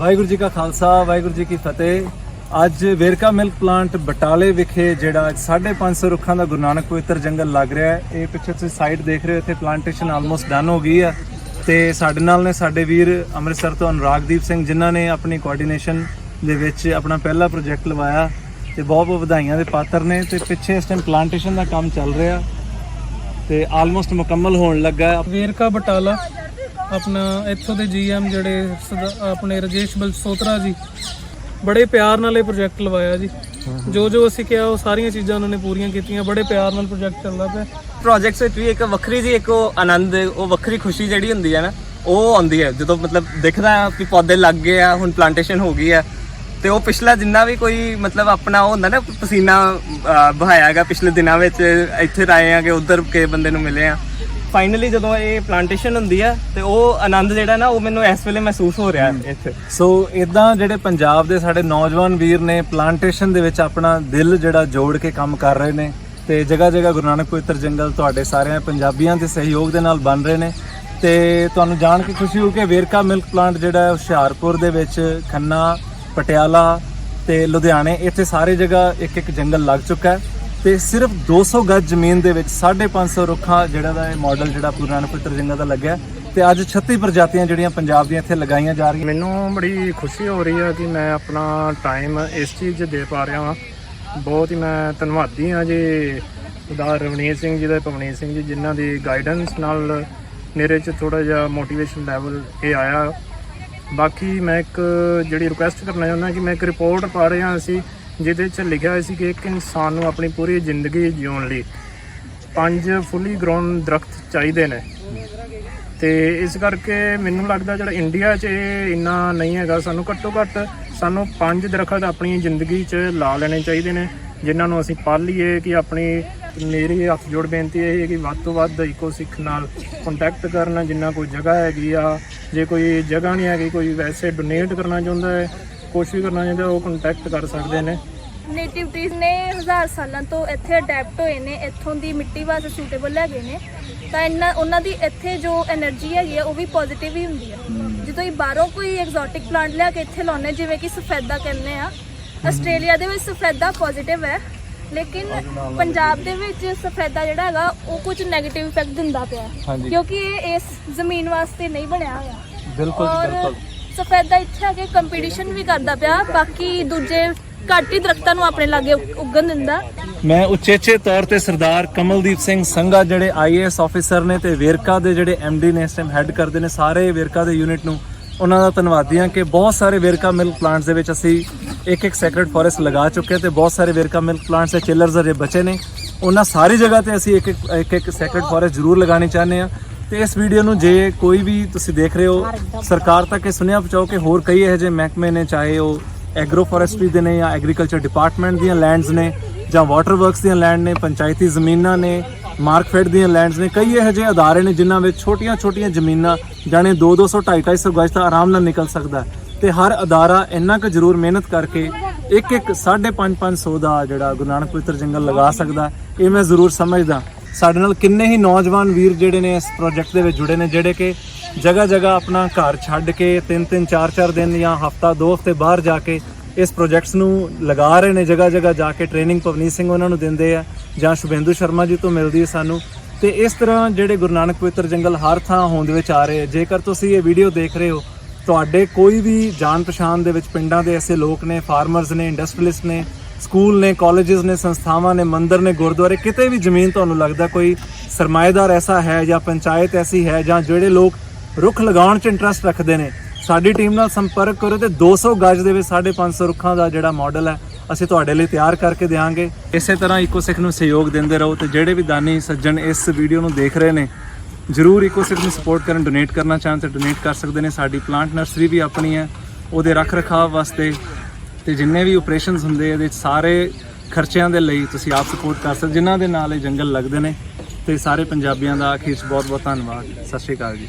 ਵਾਹਿਗੁਰੂ ਜੀ ਕਾ ਖਾਲਸਾ, ਵਾਹਿਗੁਰੂ ਜੀ ਕੀ ਫਤਿਹ। ਅੱਜ Verka milk plant ਬਟਾਲੇ ਵਿਖੇ ਜਿਹੜਾ 550 ਰੁੱਖਾਂ ਦਾ ਗੁਰੂ ਨਾਨਕ ਪਵਿੱਤਰ ਜੰਗਲ ਲੱਗ ਰਿਹਾ ਹੈ। ਇਹ ਪਿੱਛੇ ਤੁਸੀਂ ਸਾਈਡ ਦੇਖ ਰਹੇ ਹੋ, ਇੱਥੇ ਪਲਾਂਟੇਸ਼ਨ ਆਲਮੋਸਟ ਡਨ ਹੋ ਗਈ ਹੈ ਤੇ ਸਾਡੇ ਨਾਲ ਨੇ ਸਾਡੇ ਵੀਰ ਅੰਮ੍ਰਿਤਸਰ ਤੋਂ ਅਨੁਰਾਗਦੀਪ ਸਿੰਘ, ਜਿਨ੍ਹਾਂ ਨੇ ਆਪਣੀ ਕੋਆਰਡੀਨੇਸ਼ਨ ਦੇ ਵਿੱਚ ਆਪਣਾ ਪਹਿਲਾ ਪ੍ਰੋਜੈਕਟ ਲਵਾਇਆ ਤੇ ਬਹੁਤ ਬਹੁਤ ਵਧਾਈਆਂ ਦੇ ਪਾਤਰ ਨੇ। ਤੇ ਪਿੱਛੇ ਇਸ ਟਾਈਮ ਪਲਾਂਟੇਸ਼ਨ ਦਾ ਕੰਮ ਚੱਲ ਰਿਹਾ ਤੇ ਆਲਮੋਸਟ ਮੁਕੰਮਲ ਹੋਣ ਲੱਗਾ ਵੇਰਕਾ ਬਟਾਲਾ ਆਪਣਾ ਇੱਥੋਂ ਦੇ ਜੀਐਮ ਜਿਹੜੇ ਆਪਣੇ ਰਜੇਸ਼ ਬਲਸੋਤਰਾ ਜੀ ਬੜੇ ਪਿਆਰ ਨਾਲ ਇਹ ਪ੍ਰੋਜੈਕਟ ਲਵਾਇਆ ਜੀ। ਜੋ ਜੋ ਅਸੀਂ ਕਿਹਾ ਉਹ ਸਾਰੀਆਂ ਚੀਜ਼ਾਂ ਉਹਨਾਂ ਨੇ ਪੂਰੀਆਂ ਕੀਤੀਆਂ ਬੜੇ ਪਿਆਰ ਨਾਲ ਪ੍ਰੋਜੈਕਟ ਚੱਲਦਾ ਪਿਆ। ਪ੍ਰੋਜੈਕਟਸ ਵਿੱਚ ਵੀ ਇੱਕ ਵੱਖਰੀ ਜੀ ਇੱਕ ਉਹ ਆਨੰਦ ਉਹ ਵੱਖਰੀ ਖੁਸ਼ੀ ਜਿਹੜੀ ਹੁੰਦੀ ਹੈ ਨਾ ਉਹ ਆਉਂਦੀ ਹੈ। ਜਦੋਂ ਮਤਲਬ ਦਿਖਦਾ ਹੈ ਕਿ ਪੌਦੇ ਲੱਗ ਗਏ ਆ ਹੁਣ ਪਲਾਂਟੇਸ਼ਨ ਹੋ ਗਈ ਹੈ ਤੇ ਉਹ ਪਿਛਲਾ ਜਿੰਨਾ ਵੀ ਕੋਈ ਮਤਲਬ ਆਪਣਾ ਉਹ ਹੁੰਦਾ ਨਾ ਪਸੀਨਾ ਅਹ, ਬਹਾਇਆ ਹੈਗਾ ਪਿਛਲੇ ਦਿਨਾਂ ਵਿੱਚ ਇੱਥੇ ਆਏ ਆ ਕਿ ਉਧਰ ਕੇ ਬੰਦੇ ਨੂੰ ਮਿਲੇ ਆ। ਫਾਈਨਲੀ ਜਦੋਂ ਇਹ ਪਲਾਂਟੇਸ਼ਨ ਹੁੰਦੀ ਹੈ ਤੇ ਉਹ ਆਨੰਦ ਜਿਹੜਾ ਨਾ ਉਹ ਮੈਨੂੰ ਇਸ ਵੇਲੇ ਮਹਿਸੂਸ ਹੋ ਰਿਹਾ ਹੈ ਇੱਥੇ। ਸੋ ਇਦਾਂ ਜਿਹੜੇ ਪੰਜਾਬ ਦੇ ਸਾਡੇ ਨੌਜਵਾਨ ਵੀਰ ਨੇ ਪਲਾਂਟੇਸ਼ਨ ਦੇ ਵਿੱਚ ਆਪਣਾ ਦਿਲ ਜਿਹੜਾ ਜੋੜ ਕੇ ਕੰਮ ਕਰ ਰਹੇ ਨੇ ਤੇ ਜਗ੍ਹਾ ਜਗ੍ਹਾ ਗੁਰੂ ਨਾਨਕ ਪਵਿੱਤਰ ਜੰਗਲ ਤੁਹਾਡੇ ਸਾਰਿਆਂ ਪੰਜਾਬੀਆਂ ਦੇ ਸਹਿਯੋਗ ਦੇ ਨਾਲ ਬਣ ਰਹੇ ਨੇ ਤੇ ਤੁਹਾਨੂੰ ਜਾਣ ਕੇ ਖੁਸ਼ੀ ਹੋ ਕਿ ਵੇਰਕਾ ਮਿਲਕ ਪਲਾਂਟ ਜਿਹੜਾ ਹੈ ਹੁਸ਼ਿਆਰਪੁਰ ਦੇ ਵਿੱਚ ਖੰਨਾ ਪਟਿਆਲਾ ਤੇ ਲੁਧਿਆਣੇ ਇੱਥੇ ਸਾਰੇ ਜਗ੍ਹਾ ਇੱਕ ਇੱਕ ਜੰਗਲ ਲੱਗ ਚੁੱਕਾ ਹੈ। ਤੇ ਸਿਰਫ 200 ਗਜ ਜ਼ਮੀਨ ਦੇ ਵਿੱਚ 550 ਰੁੱਖਾਂ ਜਿਹੜਾ ਦਾ ਇਹ ਮਾਡਲ ਜਿਹੜਾ ਗੁਰੂ ਨਾਨਕ ਪਵਿੱਤਰ ਦਾ ਲੱਗਿਆ ਹੈ। ਤੇ ਅੱਜ 36 ਪ੍ਰਜਾਤੀਆਂ ਜਿਹੜੀਆਂ ਪੰਜਾਬ ਦੀਆਂ ਇੱਥੇ ਲਗਾਈਆਂ ਜਾ ਰਹੀਆਂ। ਮੈਨੂੰ ਬੜੀ ਖੁਸ਼ੀ ਹੋ ਰਹੀ ਹੈ ਕਿ ਮੈਂ ਆਪਣਾ ਟਾਈਮ ਇਸ ਚੀਜ਼ 'ਚ ਦੇ ਪਾ ਰਿਹਾ ਹਾਂ ਬਹੁਤ ਹੀ ਮੈਂ ਧੰਨਵਾਦੀ ਹਾਂ ਜੀ ਉਦਾਰ ਰਵਨੀਤ ਸਿੰਘ ਜੀ ਦਾ ਪਵਨੀਤ ਸਿੰਘ ਜੀ, ਜਿਨ੍ਹਾਂ ਦੀ ਗਾਈਡੈਂਸ ਨਾਲ ਮੇਰੇ 'ਚ ਥੋੜਾ ਜਿਹਾ ਮੋਟੀਵੇਸ਼ਨ ਲੈਵਲ ਇਹ ਆਇਆ। ਬਾਕੀ ਮੈਂ ਇੱਕ ਜਿਹੜੀ ਰਿਕੁਐਸਟ ਕਰਨਾ ਚਾਹੁੰਦਾ ਕਿ ਮੈਂ ਇੱਕ ਰਿਪੋਰਟ ਪਾ ਰਿਹਾ ਸੀ ਜਿਹਦੇ 'ਚ ਲਿਖਿਆ ਹੋਇਆ ਸੀ ਕਿ ਇੱਕ ਇਨਸਾਨ ਨੂੰ ਆਪਣੀ ਪੂਰੀ ਜ਼ਿੰਦਗੀ ਜਿਉਣ ਲਈ ਪੰਜ ਫੁੱਲੀ ਗਰਾਊਂਡ ਦਰਖਤ ਚਾਹੀਦੇ ਨੇ। ਤੇ ਇਸ ਕਰਕੇ ਮੈਨੂੰ ਲੱਗਦਾ ਜਿਹੜਾ ਇੰਡੀਆ 'ਚ ਇਹ ਇੰਨਾ ਨਹੀਂ ਹੈਗਾ, ਸਾਨੂੰ ਘੱਟੋ ਘੱਟ ਸਾਨੂੰ ਪੰਜ ਦਰਖਤ ਆਪਣੀ ਜ਼ਿੰਦਗੀ 'ਚ ਲਾ ਲੈਣੇ ਚਾਹੀਦੇ ਨੇ, ਜਿਨ੍ਹਾਂ ਨੂੰ ਅਸੀਂ ਪਾਲੀਏ ਕਿ ਆਪਣੀ ਮੇਰੀ ਹੱਥ ਜੋੜ ਬੇਨਤੀ ਇਹ ਹੈ ਕਿ ਵੱਧ ਤੋਂ ਵੱਧ ਇਕੋ ਸਿੱਖ ਨਾਲ ਕੰਟੈਕਟ ਕਰਨ, ਜਿੰਨਾ ਕੋਈ ਜਗ੍ਹਾ ਹੈਗੀ ਆ, ਜੇ ਕੋਈ ਜਗ੍ਹਾ ਨਹੀਂ ਹੈਗੀ, ਕੋਈ ਵੈਸੇ ਡੋਨੇਟ ਕਰਨਾ ਚਾਹੁੰਦਾ ਹੈ ਕੁਝ ਵੀ ਕਰਨਾ ਚਾਹੁੰਦੇ ਹੋ ਕੰਟੈਕਟ ਕਰ ਸਕਦੇ ਨੇ। ਨੇਟਿਵ ਟ੍ਰੀਜ਼ ਨੇ ਹਜ਼ਾਰ ਸਾਲਾਂ ਤੋਂ ਇੱਥੇ ਅਡੈਪਟ ਹੋਏ ਨੇ ਇੱਥੋਂ ਦੀ ਮਿੱਟੀ ਵਾਸਤੇ ਸੂਟੇਬਲ ਹੈਗੇ ਨੇ। ਤਾਂ ਇਹਨਾਂ ਉਹਨਾਂ ਦੀ ਇੱਥੇ ਜੋ એનર્ਜੀ ਹੈਗੀ ਆ ਉਹ ਵੀ ਪੋਜ਼ਿਟਿਵ ਹੀ ਹੁੰਦੀ ਆ। ਜਦੋਂ ਇਹ ਬਾਹਰੋਂ ਕੋਈ ਐਗਜ਼ੋਟਿਕ ਪਲਾਂਟ ਲਿਆ ਕੇ ਇੱਥੇ ਲਾਉਨੇ ਜਿਵੇਂ ਕਿ ਸਫੈਦਾ ਕਹਿੰਦੇ ਆ ਆਸਟ੍ਰੇਲੀਆ ਦੇ ਵਿੱਚ ਸਫੈਦਾ ਪੋਜ਼ਿਟਿਵ ਹੈ ਲੇਕਿਨ ਪੰਜਾਬ ਦੇ ਵਿੱਚ ਸਫੈਦਾ ਜਿਹੜਾ ਹੈਗਾ ਉਹ ਕੁਝ ਨੈਗੇਟਿਵ ਇਫੈਕਟ ਦਿੰਦਾ ਪਿਆ ਕਿਉਂਕਿ ਇਹ ਇਸ ਜ਼ਮੀਨ ਵਾਸਤੇ ਨਹੀਂ ਬਣਿਆ ਹੋਇਆ। ਬਿਲਕੁਲ ਬਿਲਕੁਲ। ਸਫੈਦਾ ਇੱਥੇ ਆ ਕੇ ਕੰਪੀਟੀਸ਼ਨ ਵੀ ਕਰਦਾ ਪਿਆ, ਬਾਕੀ ਦੂਜੇ ਘੱਟ ਹੀ ਦਰਖਤਾਂ ਨੂੰ ਆਪਣੇ ਲਾਗੇ ਉੱਗਣ ਦਿੰਦਾ। ਮੈਂ ਉਚੇਚੇ ਤੌਰ ਤੇ ਸਰਦਾਰ ਕਮਲਦੀਪ ਸਿੰਘ ਸੰਘਾ, ਜਿਹੜੇ ਆਈਏਐਸ ਆਫੀਸਰ ਨੇ ਤੇ ਵੇਰਕਾ ਦੇ ਜਿਹੜੇ ਐਮਡੀ ਨੇ ਇਸ ਟਾਈਮ ਹੈੱਡ ਕਰਦੇ ਨੇ, ਸਾਰੇ ਵੇਰਕਾ ਦੇ ਯੂਨਿਟ ਨੂੰ ਉਹਨਾਂ ਦਾ ਧੰਨਵਾਦੀ ਹਾਂ ਕਿ ਬਹੁਤ ਸਾਰੇ ਵੇਰਕਾ ਮਿਲਕ ਪਲਾਂਟਸ ਦੇ ਵਿੱਚ ਅਸੀਂ ਇੱਕ ਇੱਕ ਸੈਕਰਡ ਫੋਰੈਸਟ ਲਗਾ ਚੁੱਕੇ ਤੇ ਬਹੁਤ ਸਾਰੇ ਵੇਰਕਾ ਮਿਲਕ ਪਲਾਂਟਸ ਦੇ ਚਿਲਰਸ ਅਜੇ ਬਚੇ ਨੇ। ਉਹਨਾਂ ਸਾਰੀ ਜਗ੍ਹਾ ਤੇ ਅਸੀਂ ਇੱਕ ਇੱਕ ਇੱਕ ਸੈਕਰਡ ਫੋਰੈਸਟ ਜ਼ਰੂਰ ਲਗਾਉਣੀ ਚਾਹੁੰਦੇ ਹਾਂ। ਤੇ ਇਸ ਵੀਡੀਓ ਨੂੰ ਜੇ ਕੋਈ ਵੀ ਤੁਸੀਂ ਦੇਖ ਰਹੇ ਹੋ, ਸਰਕਾਰ ਤੱਕ ਇਹ ਸੁਨੇਹਾ ਪਹੁੰਚਾਓ ਕਿ ਹੋਰ ਕਈ ਇਹੋ ਜਿਹੇ ਮਹਿਕਮੇ ਨੇ, ਚਾਹੇ ਉਹ ਐਗਰੋ ਫੋਰੈਸਟਰੀ ਦੇ ਨੇ ਜਾਂ ਐਗਰੀਕਲਚਰ ਡਿਪਾਰਟਮੈਂਟ ਦੀਆਂ ਲੈਂਡਸ ਨੇ ਜਾਂ ਵਾਟਰ ਵਰਕਸ ਦੀਆਂ ਲੈਂਡ ਨੇ, ਪੰਚਾਇਤੀ ਜ਼ਮੀਨਾਂ ਨੇ, ਮਾਰਕਫੈਡ ਦੀਆਂ ਲੈਂਡਸ ਨੇ, ਕਈ ਇਹੋ ਜਿਹੇ ਅਦਾਰੇ ਨੇ ਜਿਨ੍ਹਾਂ ਵਿੱਚ ਛੋਟੀਆਂ-ਛੋਟੀਆਂ ਜ਼ਮੀਨਾਂ ਜਾਣੇ 2-200 250 ਗਜ ਤਾਂ ਆਰਾਮ ਨਾਲ ਨਿਕਲ ਸਕਦਾ ਹੈ। ਤੇ ਹਰ ਅਦਾਰਾ ਇੰਨਾ ਕੁ ਜ਼ਰੂਰ ਮਿਹਨਤ ਕਰਕੇ ਇੱਕ ਇੱਕ 5.5 ਦਾ ਜਿਹੜਾ ਗੁਰੂ ਨਾਨਕ ਪਵਿੱਤਰ ਜੰਗਲ ਲਗਾ ਸਕਦਾ ਇਹ ਮੈਂ ਜ਼ਰੂਰ ਸਮਝਦਾ ਸਾਡੇ ਨਾਲ ਕਿੰਨੇ ਹੀ ਨੌਜਵਾਨ ਵੀਰ ਜਿਹੜੇ ਨੇ ਇਸ ਪ੍ਰੋਜੈਕਟ ਦੇ ਵਿੱਚ ਜੁੜੇ ਨੇ, ਜਿਹੜੇ ਕਿ ਜਗ੍ਹਾ ਜਗ੍ਹਾ ਆਪਣਾ ਘਰ ਛੱਡ ਕੇ 3-3 4-4 ਦਿਨ ਜਾਂ ਹਫਤਾ, ਦੋ ਹਫ਼ਤੇ ਬਾਹਰ ਜਾ ਕੇ ਇਸ ਪ੍ਰੋਜੈਕਟਸ ਨੂੰ ਲਗਾ ਰਹੇ ਨੇ ਜਗ੍ਹਾ ਜਗ੍ਹਾ ਜਾ ਕੇ ਟ੍ਰੇਨਿੰਗ ਪਵਨੀਤ ਸਿੰਘ ਉਹਨਾਂ ਨੂੰ ਦਿੰਦੇ ਆ ਜਾਂ ਸ਼ੁਭੇਂਦੂ ਸ਼ਰਮਾ ਜੀ ਤੋਂ ਮਿਲਦੀ ਹੈ ਸਾਨੂੰ ਤੇ ਇਸ ਤਰ੍ਹਾਂ ਜਿਹੜੇ ਗੁਰੂ ਨਾਨਕ ਪਵਿੱਤਰ ਜੰਗਲ ਹਰ ਥਾਂ ਹੋਂਦ ਵਿੱਚ ਆ ਰਹੇ ਆ। ਜੇਕਰ ਤੁਸੀਂ ਇਹ ਵੀਡੀਓ ਦੇਖ ਰਹੇ ਹੋ, ਤੁਹਾਡੇ ਕੋਈ ਵੀ ਜਾਣ ਪਛਾਣ ਦੇ ਵਿੱਚ ਪਿੰਡਾਂ ਦੇ ਐਸੇ ਲੋਕ ਨੇ ਫਾਰਮਰਸ ਨੇ ਇੰਡਸਟਰੀਲਿਸਟ ਨੇ ਸਕੂਲ ਨੇ ਕਾਲਜਸ ਨੇ, ਸੰਸਥਾਵਾਂ ਨੇ, ਮੰਦਰ ਨੇ, ਗੁਰਦੁਆਰੇ, ਕਿਤੇ ਵੀ ਜ਼ਮੀਨ ਤੁਹਾਨੂੰ ਲੱਗਦਾ ਕੋਈ ਸਰਮਾਏਦਾਰ ਐਸਾ ਹੈ ਜਾਂ ਪੰਚਾਇਤ ਐਸੀ ਹੈ ਜਾਂ ਜਿਹੜੇ ਲੋਕ ਰੁੱਖ ਲਗਾਉਣ 'ਚ ਇੰਟਰਸਟ ਰੱਖਦੇ ਨੇ, ਸਾਡੀ ਟੀਮ ਨਾਲ ਸੰਪਰਕ ਕਰੋ ਤੇ 200 ਗਜ ਦੇ ਵਿੱਚ 550 ਰੁੱਖਾਂ ਦਾ ਜਿਹੜਾ ਮਾਡਲ ਹੈ, ਅਸੀਂ ਤੁਹਾਡੇ ਲਈ ਤਿਆਰ ਕਰਕੇ ਦੇਵਾਂਗੇ ਇਸੇ ਤਰ੍ਹਾਂ ਇਕੋਸਿਕ ਨੂੰ ਸਹਿਯੋਗ ਦਿੰਦੇ ਰਹੋ ਤੇ ਜਿਹੜੇ ਵੀ ਦਾਨੀ ਸੱਜਣ ਇਸ ਵੀਡੀਓ ਨੂੰ ਦੇਖ ਰਹੇ ਨੇ, ਜਰੂਰ ਇਕੋਸਿਕ ਨੂੰ ਸਪੋਰਟ ਕਰਨ ਡੋਨੇਟ ਕਰਨਾ ਚਾਹਣ ਤੇ ਡੋਨੇਟ ਕਰ ਸਕਦੇ ਨੇ। ਸਾਡੀ ਪਲਾਂਟ ਨਰਸਰੀ ਵੀ ਆਪਣੀ ਹੈ, ਉਹਦੇ ਰੱਖ ਰਖਾਵ ਵਾਸਤੇ ਤੇ ਜਿੰਨੇ ਵੀ ਆਪਰੇਸ਼ਨਸ ਹੁੰਦੇ ਇਹਦੇ 'ਚ ਸਾਰੇ ਖਰਚਿਆਂ ਦੇ ਲਈ ਤੁਸੀਂ ਆਪ ਸਪੋਰਟ ਕਰ ਸਕਦੇ, ਜਿਨ੍ਹਾਂ ਦੇ ਨਾਲ ਇਹ ਜੰਗਲ ਲੱਗਦੇ ਨੇ, ਤੇ ਸਾਰੇ ਪੰਜਾਬੀਆਂ ਦਾ ਅਖੀਰ 'ਚ ਬਹੁਤ ਬਹੁਤ ਧੰਨਵਾਦ। ਸਤਿ ਸ਼੍ਰੀ ਅਕਾਲ ਜੀ।